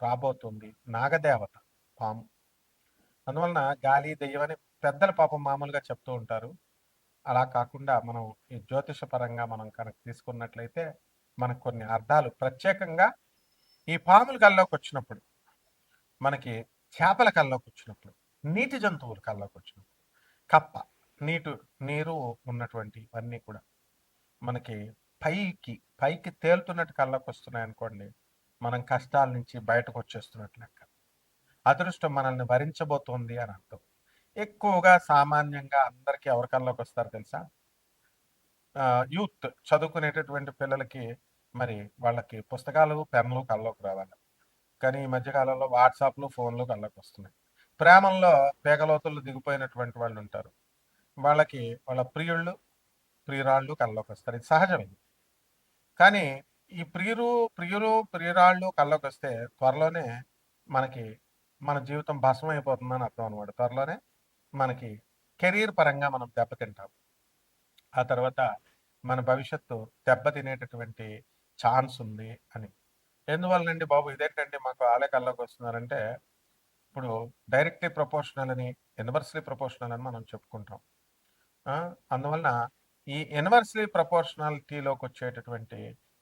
రాబోతుంది. నాగదేవత పాము. అందువలన గాలి దెయ్యం అని పెద్దల పాపం మామూలుగా చెప్తూ ఉంటారు. అలా కాకుండా మనం ఈ జ్యోతిష పరంగా మనం కనుక తీసుకున్నట్లయితే మనకు కొన్ని అర్థాలు. ప్రత్యేకంగా ఈ పాముల కల్లోకి వచ్చినప్పుడు మనకి చేపల కల్లోకి వచ్చినప్పుడు నీటి జంతువుల కల్లోకి వచ్చినప్పుడు కప్ప నీటు నీరు ఉన్నటువంటి ఇవన్నీ కూడా మనకి పైకి పైకి తేలుతున్నట్టు కళ్ళకు వస్తున్నాయి అనుకోండి మనం కష్టాల నుంచి బయటకు వచ్చేస్తున్నట్లు లెక్క. అదృష్టం మనల్ని భరించబోతోంది అని అర్థం. ఎక్కువగా సామాన్యంగా అందరికీ ఎవరి కళ్ళలోకి వస్తారు తెలుసా? యూత్ చదువుకునేటటువంటి పిల్లలకి మరి వాళ్ళకి పుస్తకాలు పెన్నులు కళ్ళలోకి రావాలి. కానీ ఈ మధ్యకాలంలో వాట్సాప్లు ఫోన్లు కళ్ళకి వస్తున్నాయి. ప్రేమల్లో పేగలోతులు దిగిపోయినటువంటి వాళ్ళు ఉంటారు. వాళ్ళకి వాళ్ళ ప్రియుళ్ళు ప్రియురాళ్ళు కళ్ళలోకి వస్తారు. ఇది సహజమైంది. కానీ ఈ ప్రియురు ప్రియురు ప్రియురాళ్ళు కళ్ళలోకి వస్తే త్వరలోనే మనకి మన జీవితం భస్మం అయిపోతుందని అర్థం అనమాట త్వరలోనే మనకి కెరీర్ పరంగా మనం దెబ్బతింటాం. ఆ తర్వాత మన భవిష్యత్తు దెబ్బతినేటటువంటి ఛాన్స్ ఉంది అని. ఎందువల్లండి బాబు? ఇదేంటండి మాకు ఆలే కల్లోకి వస్తున్నారంటే ఇప్పుడు డైరెక్ట్లీ ప్రపోర్షనల్ అని ఇన్వర్స్లీ ప్రపోర్షనల్ అని మనం చెప్పుకుంటాం. అందువలన ఈ ఇన్వర్స్లీ ప్రపోర్షనాలిటీలోకి వచ్చేటటువంటి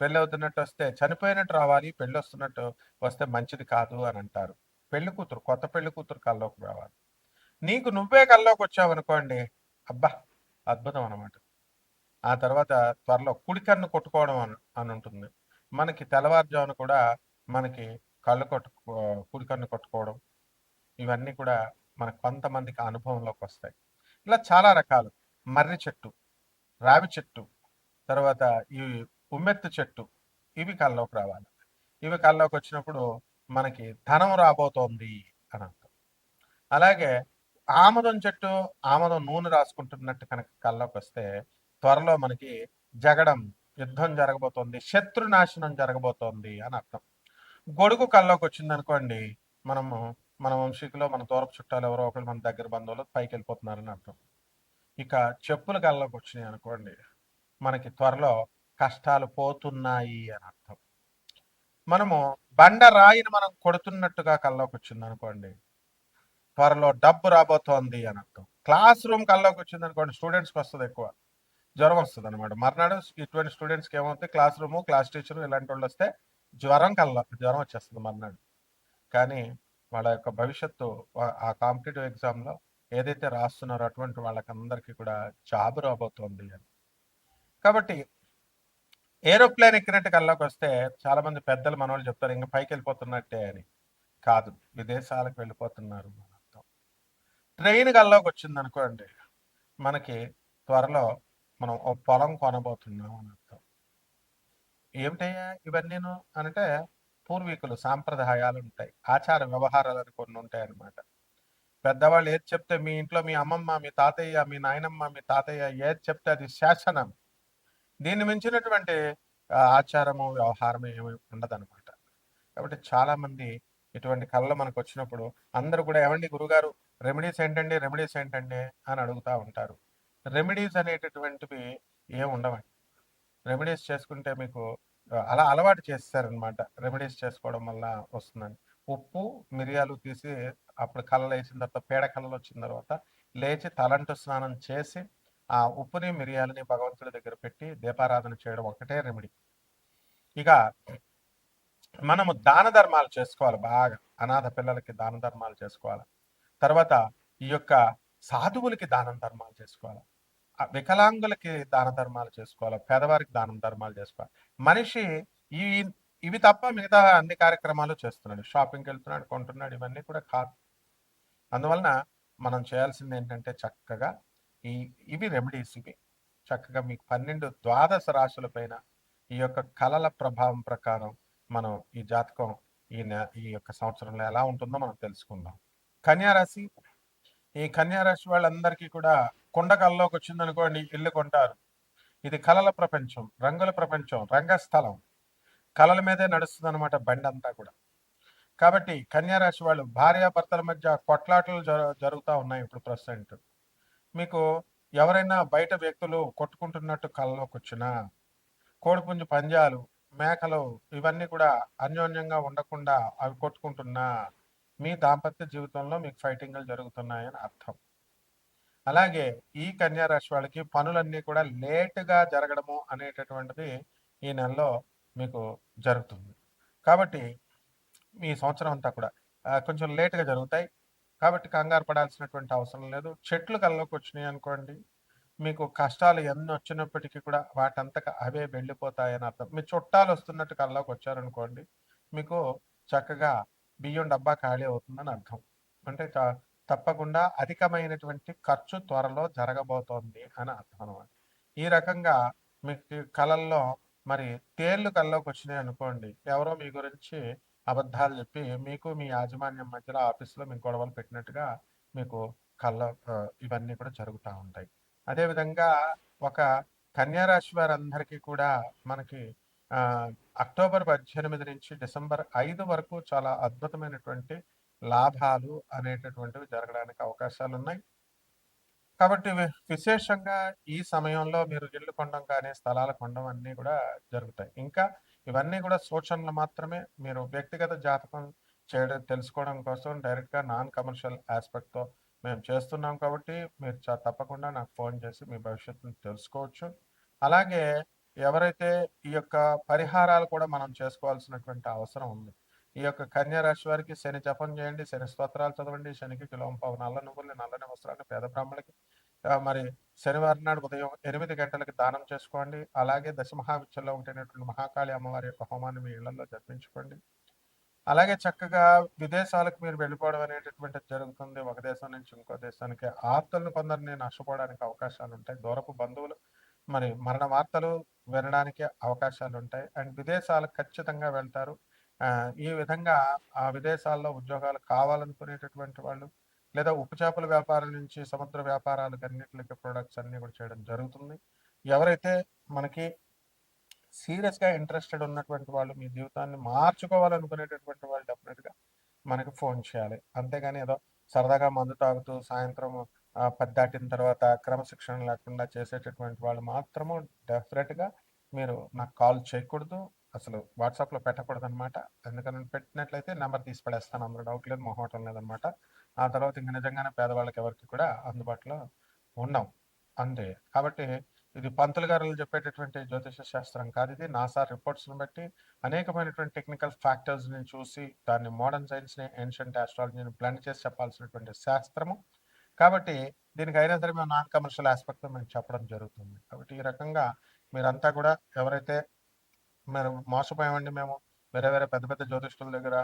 పెళ్ళి అవుతున్నట్టు వస్తే చనిపోయినట్టు రావాలి పెళ్ళి వస్తున్నట్టు వస్తే మంచిది కాదు అని అంటారు. పెళ్ళి కూతురు కొత్త పెళ్ళి కూతురు కల్లోకి రావాలి. నీకు నువ్వే కల్లోకి వచ్చావు అనుకోండి అబ్బా అద్భుతం అనమాట ఆ తర్వాత త్వరలో కుడికన్ను కొట్టుకోవడం అని అని ఉంటుంది మనకి తెల్లవారుజామున కూడా మనకి కళ్ళు కొట్టు కుడికన్ను కొట్టుకోవడం ఇవన్నీ కూడా మన కొంతమందికి అనుభవంలోకి వస్తాయి. ఇలా చాలా రకాలు. మర్రి చెట్టు రావి చెట్టు తర్వాత ఈ ఉమ్మెత్తు చెట్టు. ఇవి కల్లోకి రావాలి. ఇవి కల్లోకి వచ్చినప్పుడు మనకి ధనం రాబోతోంది అని అర్థం. అలాగే ఆమదం చెట్టు ఆమదం నూనె రాసుకుంటున్నట్టు కనుక కల్లోకి వస్తే త్వరలో మనకి జగడం యుద్ధం జరగబోతోంది శత్రు నాశనం జరగబోతోంది అని అర్థం. గొడుగు కల్లోకి వచ్చింది అనుకోండి మనము మన వంశీకులో మన దూరపు చుట్టాలు ఎవరో ఒకరు మన దగ్గర బంధువులు పైకి వెళ్ళిపోతున్నారని అర్థం. ఇక చెప్పులు కల్లోకి వచ్చినాయి అనుకోండి మనకి త్వరలో కష్టాలు పోతున్నాయి అని అర్థం. మనము బండ రాయిని మనం కొడుతున్నట్టుగా కల్లోకి వచ్చింది అనుకోండి త్వరలో డబ్బు రాబోతోంది అని అర్థం. క్లాస్ రూమ్ కల్లోకి వచ్చింది అనుకోండి స్టూడెంట్స్కి వస్తుంది ఎక్కువ జ్వరం వస్తుంది అనమాట మర్నాడు ఇటువంటి స్టూడెంట్స్కి ఏమవుతుంది క్లాస్ రూము క్లాస్ టీచర్ ఇలాంటి వాళ్ళు వస్తే జ్వరం కల్లా జ్వరం వచ్చేస్తుంది మర్నాడు. కానీ వాళ్ళ యొక్క భవిష్యత్తు ఆ కాంపిటేటివ్ ఎగ్జామ్లో ఏదైతే రాస్తున్నారో అటువంటి వాళ్ళకందరికీ కూడా జాబ్ రాబోతోంది అని. కాబట్టి ఏరోప్లేన్ ఎక్కినట్టు కల్లోకి వస్తే చాలా మంది పెద్దలు మనోళ్ళు చెప్తారు ఇంకా పైకి వెళ్ళిపోతున్నట్టే అని. కాదు విదేశాలకు వెళ్ళిపోతున్నారు అర్థం. ట్రైన్ కల్లోకి వచ్చింది అనుకోండి మనకి త్వరలో మనం ఓ పొలం కొనబోతున్నాం అని అర్థం. ఏమిటయ్యా ఇవన్నీను? అంటే పూర్వీకులు సాంప్రదాయాలు ఉంటాయి ఆచార వ్యవహారాలు అని కొన్ని ఉంటాయి అన్నమాట. పెద్దవాళ్ళు ఏది చెప్తే మీ ఇంట్లో మీ అమ్మమ్మ మీ తాతయ్య మీ నాయనమ్మ మీ తాతయ్య ఏది చెప్తే అది శాసనం. దీన్ని మించినటువంటి ఆచారము వ్యవహారము ఏమి ఉండదన్నమాట. కాబట్టి చాలా మంది ఇటువంటి కళలు మనకు వచ్చినప్పుడు అందరూ కూడా ఏమండి గురుగారు రెమెడీస్ ఏంటండి రెమెడీస్ ఏంటండి అని అడుగుతా ఉంటారు. రెమెడీస్ అనేటటువంటివి ఏం ఉండవండి. రెమెడీస్ చేసుకుంటే మీకు అలా అలవాటు చేస్తారనమాట రెమెడీస్ చేసుకోవడం వల్ల వస్తుందని ఉప్పు మిరియాలు తీసి అప్పుడు కళ్ళలు వేసిన తర్వాత పేడ కళ్ళలు వచ్చిన తర్వాత లేచి తలంటు స్నానం చేసి ఆ ఉప్పుని మిరియాలని భగవంతుడి దగ్గర పెట్టి దీపారాధన చేయడం ఒకటే రెమెడీ ఇక మనము దాన ధర్మాలు చేసుకోవాలి బాగా. అనాథ పిల్లలకి దాన ధర్మాలు చేసుకోవాలి. తర్వాత ఈ యొక్క సాధువులకి దానం ధర్మాలు చేసుకోవాలి. ఆ వికలాంగులకి దాన ధర్మాలు చేసుకోవాలి. పేదవారికి దానం ధర్మాలు చేసుకోవాలి. మనిషి ఈ ఇవి తప్ప మిగతా అన్ని కార్యక్రమాలు చేస్తున్నాడు. షాపింగ్కి వెళ్తున్నాడు కొంటున్నాడు ఇవన్నీ కూడా కాదు. అందువలన మనం చేయాల్సింది ఏంటంటే చక్కగా ఈ ఇవి రెమెడీస్ ఇవి చక్కగా మీకు పన్నెండు ద్వాదశ రాశుల పైన ఈ యొక్క కళల ప్రభావం ప్రకారం మనం ఈ జాతకం ఈ ఈ యొక్క సంవత్సరంలో ఎలా ఉంటుందో మనం తెలుసుకుందాం. కన్యారాశి ఈ కన్యారాశి వాళ్ళందరికీ కూడా కుండకల్లోకి వచ్చిందనుకోండి ఇల్లు కొంటారు. ఇది కళల ప్రపంచం రంగుల ప్రపంచం రంగస్థలం. కళల మీదే నడుస్తుంది అనమాట బండి అంతా కూడా. కాబట్టి కన్యారాశి వాళ్ళు భార్యాభర్తల మధ్య కొట్లాటలు జరుగుతూ ఉన్నాయి ఇప్పుడు ప్రస్తుతం మీకు ఎవరైనా బయట వ్యక్తులు కొట్టుకుంటున్నట్టు కళ్ళలోకి వచ్చినా కోడిపుంజు పంజాలు మేకలు ఇవన్నీ కూడా అన్యోన్యంగా ఉండకుండా అవి కొట్టుకుంటున్నా మీ దాంపత్య జీవితంలో మీకు ఫైటింగ్లు జరుగుతున్నాయని అర్థం. అలాగే ఈ కన్యా రాశి వాళ్ళకి పనులన్నీ కూడా లేటుగా జరగడము అనేటటువంటిది ఈ నెలలో మీకు జరుగుతుంది. కాబట్టి ఈ సంవత్సరం అంతా కూడా కొంచెం లేటుగా జరుగుతాయి. కాబట్టి కంగారు పడాల్సినటువంటి అవసరం లేదు. చెట్లు కల్లోకి వచ్చినాయి అనుకోండి మీకు కష్టాలు ఎన్ని వచ్చినప్పటికీ కూడా వాటంతక అవే వెళ్ళిపోతాయని అర్థం. మీ చుట్టాలు వస్తున్నట్టు కల్లోకి వచ్చారనుకోండి మీకు చక్కగా బియ్యం డబ్బా ఖాళీ అవుతుందని అర్థం. అంటే తప్పకుండా అధికమైనటువంటి ఖర్చు త్వరలో జరగబోతోంది అని అర్థం అనమాట ఈ రకంగా మీకు కళల్లో మరి తేళ్ళు కల్లోకి వచ్చినాయి అనుకోండి ఎవరో మీ గురించి అబద్ధాలు చెప్పి మీకు మీ యాజమాన్యం మధ్యలో ఆఫీస్లో మీకు గొడవలు పెట్టినట్టుగా మీకు కళ్ళ ఇవన్నీ కూడా జరుగుతూ ఉంటాయి. అదేవిధంగా ఒక కన్యారాశి వారందరికీ కూడా మనకి అక్టోబర్ పద్దెనిమిది నుంచి డిసెంబర్ ఐదు వరకు చాలా అద్భుతమైనటువంటి లాభాలు అనేటటువంటివి జరగడానికి అవకాశాలు ఉన్నాయి కాబట్టి విశేషంగా ఈ సమయంలో మీరు ఇల్లు కొనడం కానీ స్థలాలు కొనడం అన్నీ కూడా జరుగుతాయి. ఇంకా ఇవన్నీ కూడా సూచనలు మాత్రమే మీరు వ్యక్తిగత జాతకం చేయడం తెలుసుకోవడం కోసం డైరెక్ట్గా నాన్ కమర్షియల్ ఆస్పెక్ట్తో మేము చేస్తున్నాం కాబట్టి మీరు చ- తప్పకుండా నాకు ఫోన్ చేసి మీ భవిష్యత్తును తెలుసుకోవచ్చు. అలాగే ఎవరైతే ఈ యొక్క పరిహారాలు కూడా మనం చేసుకోవాల్సినటువంటి అవసరం ఉంది. ఈ యొక్క కన్యా రాశి వారికి శని జపం చేయండి శని స్తోత్రాలు చదవండి శనికి కిలోంపావు నల్ల నువ్వుల్ని నల్లని వస్త్రాన్ని పేద బ్రాహ్మణికి మరి శనివారం నాడు ఉదయం ఎనిమిది గంటలకు దానం చేసుకోండి. అలాగే దశమహావిద్యలో ఉంటున్నటువంటి మహాకాళి అమ్మవారి యొక్క హోమాన్ని మీ ఇళ్ళలో జరిపించుకోండి. అలాగే చక్కగా విదేశాలకు మీరు వెళ్ళిపోవడం అనేటటువంటి జరుగుతుంది. ఒక దేశం నుంచి ఇంకో దేశానికి ఆప్తులను కొందరిని నష్టపోవడానికి అవకాశాలు ఉంటాయి. దూరపు బంధువులు మరి మరణ వార్తలు వినడానికి అవకాశాలు ఉంటాయి. అండ్ విదేశాలకు ఖచ్చితంగా వెళ్తారు. ఈ విధంగా ఆ విదేశాల్లో ఉద్యోగాలు కావాలనుకునేటటువంటి వాళ్ళు లేదా ఉప్పు చేపల వ్యాపారం నుంచి సముద్ర వ్యాపారాలకు అన్నింటికి ప్రొడక్ట్స్ అన్నీ కూడా చేయడం జరుగుతుంది. ఎవరైతే మనకి సీరియస్గా ఇంట్రెస్టెడ్ ఉన్నటువంటి వాళ్ళు మీ జీవితాన్ని మార్చుకోవాలనుకునేటటువంటి వాళ్ళు డెఫినెట్గా మనకి ఫోన్ చేయాలి. అంతేగాని ఏదో సరదాగా మందు తాగుతూ సాయంత్రం ఆ, పది దాటిన తర్వాత క్రమశిక్షణ లేకుండా చేసేటటువంటి వాళ్ళు మాత్రము డెఫినెట్గా మీరు నాకు కాల్ చేయకూడదు. అసలు వాట్సాప్లో పెట్టకూడదు అనమాట ఎందుకని పెట్టినట్లయితే నెంబర్ తీసి పడేస్తాను. అందులో డౌట్ లేదు మొహోటం లేదనమాట ఆ తర్వాత ఇంకా నిజంగానే పేదవాళ్ళకి ఎవరికి కూడా అందుబాటులో ఉన్నాం అంతే. కాబట్టి ఇది పంతులు గారు చెప్పేటటువంటి జ్యోతిష శాస్త్రం కాదు ఇది. నాసా రిపోర్ట్స్ని బట్టి అనేకమైనటువంటి టెక్నికల్ ఫ్యాక్టర్స్ని చూసి దాన్ని మోడర్న్ సైన్స్ని ఏన్షియంట్ ఆస్ట్రాలజీని బ్లెండ్ చేసి చెప్పాల్సినటువంటి శాస్త్రము. కాబట్టి దీనికి అయినా సరే మేము నాన్ కమర్షియల్ ఆస్పెక్ట్ మేము చెప్పడం జరుగుతుంది. కాబట్టి ఈ రకంగా మీరంతా కూడా ఎవరైతే మేము మోసపోయామండి మేము వేరే వేరే పెద్ద పెద్ద జ్యోతిష్కుల దగ్గర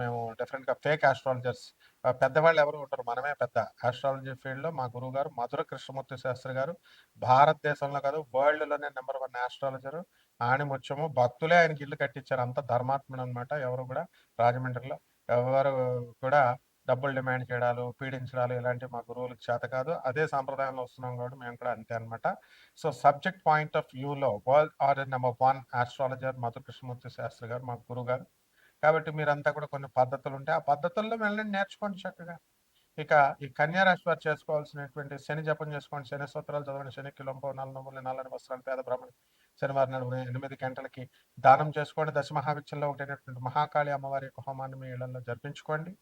మేము డిఫరెంట్గా ఫేక్ ఆస్ట్రాలజర్స్. పెద్దవాళ్ళు ఎవరు ఉంటారు మనమే పెద్ద ఆస్ట్రాలజీ ఫీల్డ్లో మా గురువు గారు మధుర కృష్ణమూర్తి శాస్త్రి గారు. భారతదేశంలో కాదు వరల్డ్లోనే నెంబర్ వన్ ఆస్ట్రాలజర్. ఆయన ముత్యము భక్తులే ఆయనకి ఇల్లు కట్టించారు అంత ధర్మాత్ముడు అనమాట ఎవరు కూడా రాజమండ్రిలో. ఎవరు కూడా డబ్బులు డిమాండ్ చేయడాలు పీడించడాలు ఇలాంటివి మా గురువులకు చేత కాదు. అదే సాంప్రదాయంలో వస్తున్నాం కాబట్టి మేము కూడా అంతే అనమాట సో సబ్జెక్ట్ పాయింట్ ఆఫ్ వ్యూలో world order number one astrologer Madhu Krishnamurthy Sastry garu మా గురువు గారు కాబట్టి మీరంతా కూడా కొన్ని పద్ధతులు ఉంటాయి ఆ పద్ధతుల్లో వెళ్ళండి నేర్చుకోండి చక్కగా. ఇక ఈ కన్యా రాశి వారు చేసుకోవాల్సినటువంటి శని జపం చేసుకోండి. శని స్తోత్రాలు చదవండి. శని కిలంపో నల్ల నవ్వులు నల్లని వస్త్రాలు పేద బ్రాహ్మణి శనివారం నాడు ఎనిమిది గంటలకి దానం చేసుకోండి. దశ మహావిద్యలో ఒకటైనటువంటి మహాకాళి అమ్మవారి యొక్క హోమాన్ని మీ ఇళ్ళలో జరిపించుకోండి.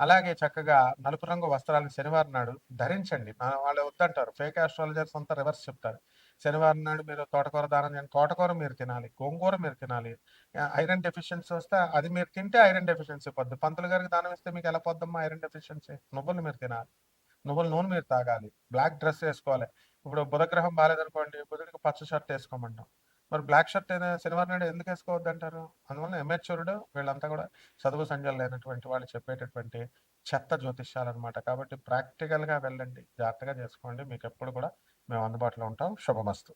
అలాగే చక్కగా నలుపు రంగు వస్త్రాలను శనివారం నాడు ధరించండి. మన- వాళ్ళు వద్దంటారు. ఫేక్ ఆస్ట్రాలజర్స్ అంతా రివర్స్ చెప్తారు. శనివారం నాడు మీరు తోటకూర దానం చేయండి. తోటకూర మీరు తినాలి. గోంగూర మీరు తినాలి. ఐరన్ డెఫిషియన్సీ వస్తే అది మీరు తింటే ఐరన్ డెఫిషియన్సీ పొద్దు. పంతులు గారికి దానం ఇస్తే మీకు ఎలా పొద్దమ్మా ఐరన్ డెఫిషియన్సీ? నువ్వులు మీరు తినాలి. నువ్వుల నూనె మీరు తాగాలి. బ్లాక్ డ్రెస్ వేసుకోవాలి. ఇప్పుడు బుధగ్రహం బాగాలేదనుకోండి బుధుడికి పచ్చ షర్ట్ వేసుకోమంటాం. మరి బ్లాక్ షర్ట్ అయినా శనివారం నాడు ఎందుకు వేసుకోవద్దు అంటారు అందువల్ల ఎమెచ్యూర్డ్ వీళ్ళంతా కూడా చదువు సంజలు లేనటువంటి వాళ్ళు చెప్పేటటువంటి చెత్త జ్యోతిష్యాలు అనమాట కాబట్టి ప్రాక్టికల్గా వెళ్ళండి. జాగ్రత్తగా చేసుకోండి. మీకు ఎప్పుడు కూడా మేము అందుబాటులో ఉంటాం. శుభమస్తు.